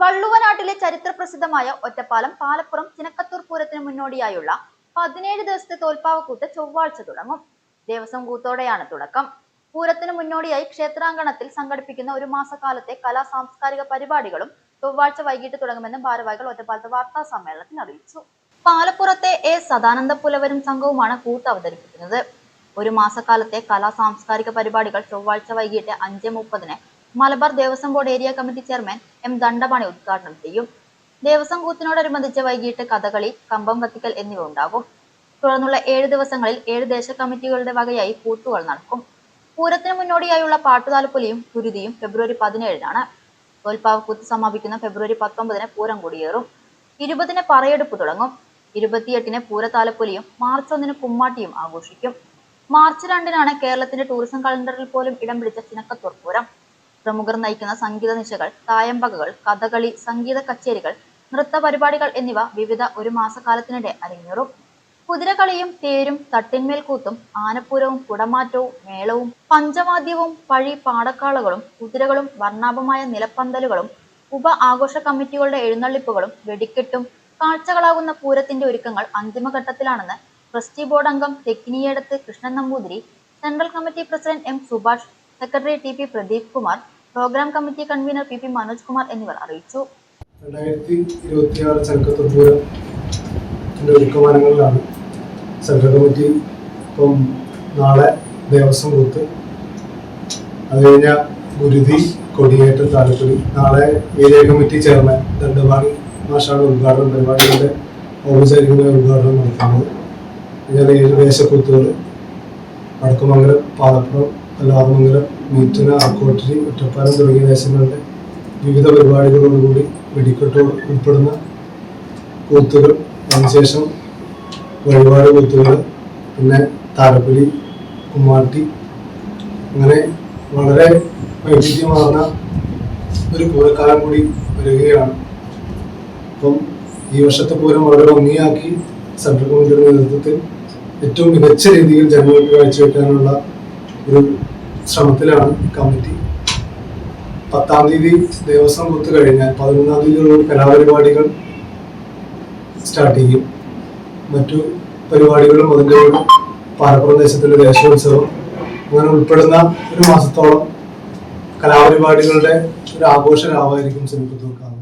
വള്ളുവനാട്ടിലെ ചരിത്ര പ്രസിദ്ധമായ ഒറ്റപ്പാലം പാലപ്പുറം ചിനക്കത്തൂർ പൂരത്തിന് മുന്നോടിയായുള്ള പതിനേഴ് ദിവസത്തെ തോൽപ്പാവക്കൂത്ത് ചൊവ്വാഴ്ച തുടങ്ങും. ദേവസ്വം കൂത്തോടെയാണ് തുടക്കം. പൂരത്തിന് മുന്നോടിയായി ക്ഷേത്രാങ്കണത്തിൽ സംഘടിപ്പിക്കുന്ന ഒരു മാസക്കാലത്തെ കലാ സാംസ്കാരിക പരിപാടികളും ചൊവ്വാഴ്ച വൈകിട്ട് തുടങ്ങുമെന്ന് ഭാരവാഹികൾ ഒറ്റപ്പാലത്തെ വാർത്താ സമ്മേളനത്തിൽ അറിയിച്ചു. പാലപ്പുറത്തെ എ സദാനന്ദ പുലവരും സംഘവുമാണ് കൂത്ത് അവതരിപ്പിക്കുന്നത്. ഒരു മാസക്കാലത്തെ കലാ സാംസ്കാരിക പരിപാടികൾ ചൊവ്വാഴ്ച വൈകിട്ട് അഞ്ച് മുപ്പതിന് Malabar Devaswom board area committee chairman M Dandapani ഉദ്ഘാടനം ചെയ്യും. ദേവസ്വം കൂത്തിനോടനുബന്ധിച്ച് വൈകിട്ട് കഥകളി കമ്പം കത്തിക്കൽ എന്നിവ ഉണ്ടാകും. തുടർന്നുള്ള ഏഴ് ദിവസങ്ങളിൽ ഏഴ് ദേശ കമ്മിറ്റികളുടെ വകയായി കൂത്തുകൾ നടക്കും. പൂരത്തിന് മുന്നോടിയായുള്ള പാട്ടുതാലപ്പൊലിയും കുരുതിയും ഫെബ്രുവരി പതിനേഴിനാണ്. തോൽപ്പാവക്കൂത്ത് സമാപിക്കുന്ന ഫെബ്രുവരി പത്തൊമ്പതിന് പൂരം കൊടിയേറും. ഇരുപതിന് പറയെടുപ്പ് തുടങ്ങും. ഇരുപത്തിയെട്ടിന് പൂരത്താലപ്പൊലിയും മാർച്ച് ഒന്നിന് കുമ്മാട്ടിയും ആഘോഷിക്കും. മാർച്ച് രണ്ടിനാണ് കേരളത്തിന്റെ ടൂറിസം കലണ്ടറിൽ പോലും ഇടം പിടിച്ച ചിനക്കത്തൂർ പൂരം. പ്രമുഖർ നയിക്കുന്ന സംഗീത നിശകൾ തായമ്പകകൾ കഥകളി സംഗീത കച്ചേരികൾ നൃത്ത പരിപാടികൾ എന്നിവ വിവിധ ഒരു മാസക്കാലത്തിനിടെ അരങ്ങേറും. കുതിരകളിയും തേരും തട്ടിന്മേൽ കൂത്തും ആനപ്പൂരവും കുടമാറ്റവും മേളവും പഞ്ചവാദ്യവും പഴി പാടക്കാളകളും കുതിരകളും വർണാഭമായ നിലപ്പന്തലുകളും ഉപ ആഘോഷ കമ്മിറ്റികളുടെ എഴുന്നള്ളിപ്പുകളും വെടിക്കെട്ടും കാഴ്ചകളാകുന്ന പൂരത്തിന്റെ ഒരുക്കങ്ങൾ അന്തിമഘട്ടത്തിലാണെന്ന് ട്രസ്റ്റി ബോർഡ് അംഗം Thekkiniyadath Krishnan Namboothiri central committee president M Subhash secretary T P Pradeep Kumar programme committee convener P P Manoj Kumar എന്നിവർ അറിയിച്ചു. രണ്ടായിരത്തി ഇരുപത്തിയാറ് ചരക്കത്തൂർ പൂരത്തിന്റെ ഒരുക്കമാനങ്ങളിലാണ് ചരക്ക കമ്മിറ്റി ഇപ്പം നാളെ ദേവസ്വം കൂത്ത് അത് കഴിഞ്ഞ ഗുരുതി കൊടിയേറ്റ താലപ്പൊലി നാളെ ഏരിയ കമ്മിറ്റി ചെയർമാൻ ദണ്ഡവാണി മാഷാണ് ഉദ്ഘാടനം പരിപാടികളുടെ ഔപചാരികമായ ഉദ്ഘാടനം നടത്തുന്നത്. ഞാൻ ഏഴ് ദേശക്കൂത്തുകൾ വടക്കുമംഗലം പാലപ്പുറം അല്ലാമംഗലം മീറ്റുന ആക്കോട്ടരി ഒറ്റപ്പാലം തുടങ്ങിയ ദേശങ്ങളുടെ വിവിധ പരിപാടികളോടുകൂടി വെടിക്കെട്ടോട് ഉൾപ്പെടുന്ന കൂത്തുകൾ അതിനുശേഷം വഴിപാട് കൂത്തുകൾ പിന്നെ താരപ്പലി കുമ്മാട്ടി. അങ്ങനെ വളരെ വൈവിധ്യമാർന്ന ഒരു പൂരക്കാലം കൂടി വരികയാണ്. അപ്പം ഈ വർഷത്തെ പൂരം വളരെ ഭംഗിയാക്കി സെൻട്രൽ കമ്മിറ്റിയുടെ നേതൃത്വത്തിൽ ഏറ്റവും മികച്ച രീതിയിൽ ജനങ്ങൾക്ക് കാഴ്ചവെക്കാനുള്ള ഒരു ശ്രമത്തിലാണ് കമ്മിറ്റി. പത്താം തീയതി ദേവസ്വം കൊത്തു കഴിഞ്ഞാൽ പതിനൊന്നാം തീയതിയുള്ള കലാപരിപാടികൾ സ്റ്റാർട്ട് ചെയ്യും. മറ്റു പരിപാടികളും അതിന്റെ കൂടെ പാലപ്രദേശത്തിന്റെ ദേശോത്സവം. അങ്ങനെ ഉൾപ്പെടുന്ന ഒരു മാസത്തോളം കലാപരിപാടികളുടെ ഒരു ആഘോഷ രാവായിരിക്കും സിനിമത്തൂർക്കാവ്